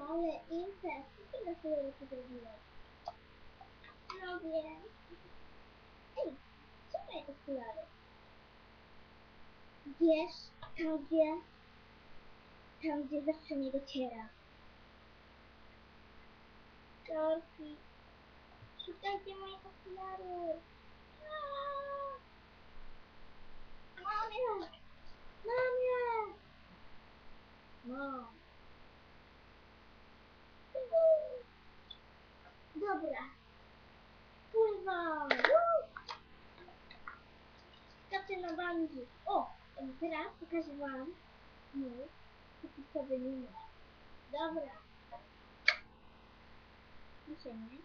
Ale imprez, ty na sobie to zrobiłeś? No. Ej, co moje okulary? Wiesz, tam gdzie, tam gdzie zawsze nie dociera. Dorki, szukajcie moje okulary. Aaa! Mamie! Mamie! Mam. Laura. Pois vamos. Kapczyna bandzi. O, teraz pokażę wam mój kupiskowy numer. Dobra. Musimy.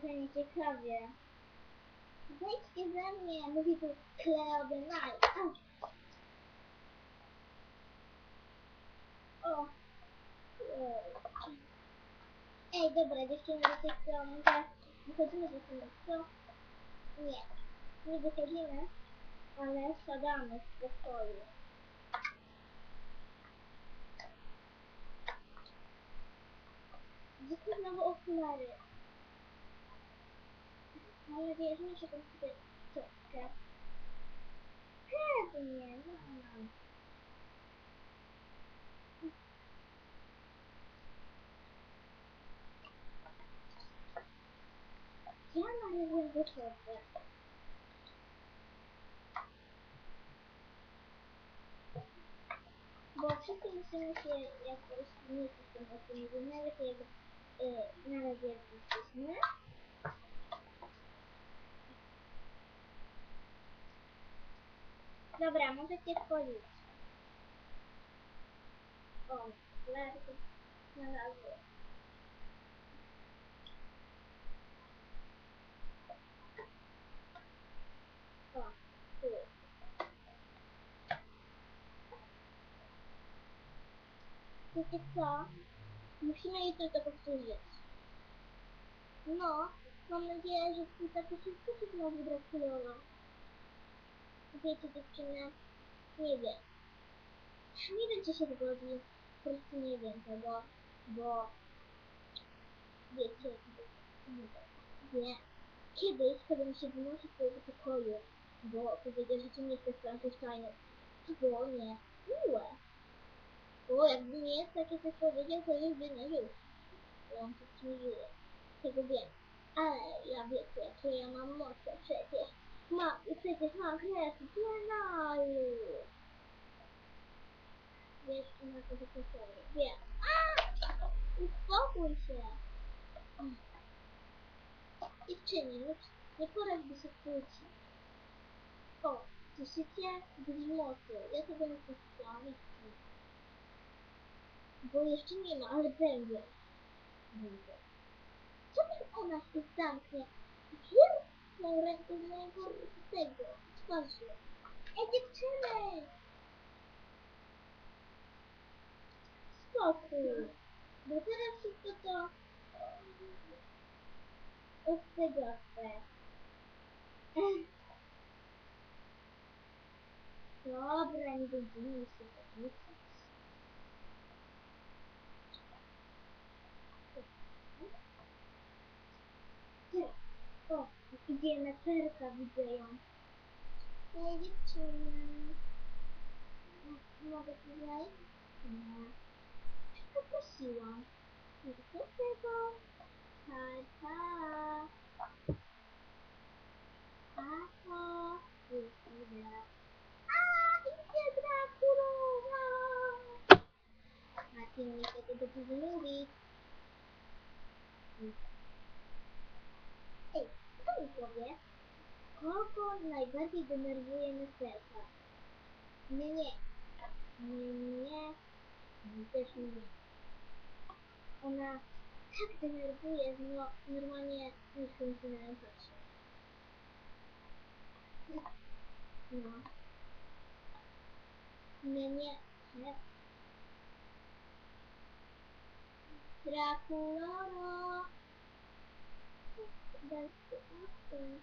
Trochę nieciekawie. Wejdźcie ze mnie, mówi tu Cleo the Night. O. Ej. Dobra, dziewczyny, wiecie co, może wychodzimy z tego, co? Nie, nie wychodzimy, ale siadamy w pokoju. Gdzie są znowu okulary? Mam nie się tam sobie czopkę. Pewnie, no mam. Ja należę do siebie. Bo wszyscy musimy się jakoś zmieścić w tym odcinku. Najlepiej jak y, na razie jak jesteśmy. Dobra, możecie wchodzić. O, lerki znalazły. O, tu. Wiecie co? Musimy jutro to powtórzyć. No, mam nadzieję, że twój taki wszystko się znowu brakują. Wiecie dziewczyny, nie wiem. Nie wiem, czy się zgodzi. Po prostu nie wiem tego, bo wiecie, nie. Kiedyś chciałbym się wynosić z tego pokoju, bo powiedział, że to nie jest Frankenstein. To było nie miłe. Bo jakby nie takie coś powiedział, to już by nie żył. Bo on przecież nie żyje. Tego wiem. Ale ja wiecie, jakie ja mam moce przecież. Ma, i przecież mam krew genalu. Wiesz, na to wykończenie. Wiem. Uspokój się. Dziewczyny, nie, nie pora by się kłócić. O, słyszycie? Grzmoty. Ja to będę chciała. Bo jeszcze nie ma, ale będzie. Będzie. Mi ona się zamknie? Pierwszą rękę z mojego tego, twarzy. Ej, dziewczyny! Spokój. Bo teraz wszystko to tego aspekt. Dobra, nie będziemy się. Teraz, o, idziemy perka, widzę ją. Ej, dziewczyny. M- Mogę tutaj? Nie. Poprosiłam. Nie do tego. Pa, pa. Papo. Już idę. A, idzie Dracula! Martin nie chce tego dużo mówić. Powie, kogo najbardziej denerwuje Nesterka? Nie, nie. Nie, nie. Nie, też nie. Ona tak denerwuje, że no, normalnie już się na nią patrzy. No. Nie, nie. nie. Drakuloro. That's the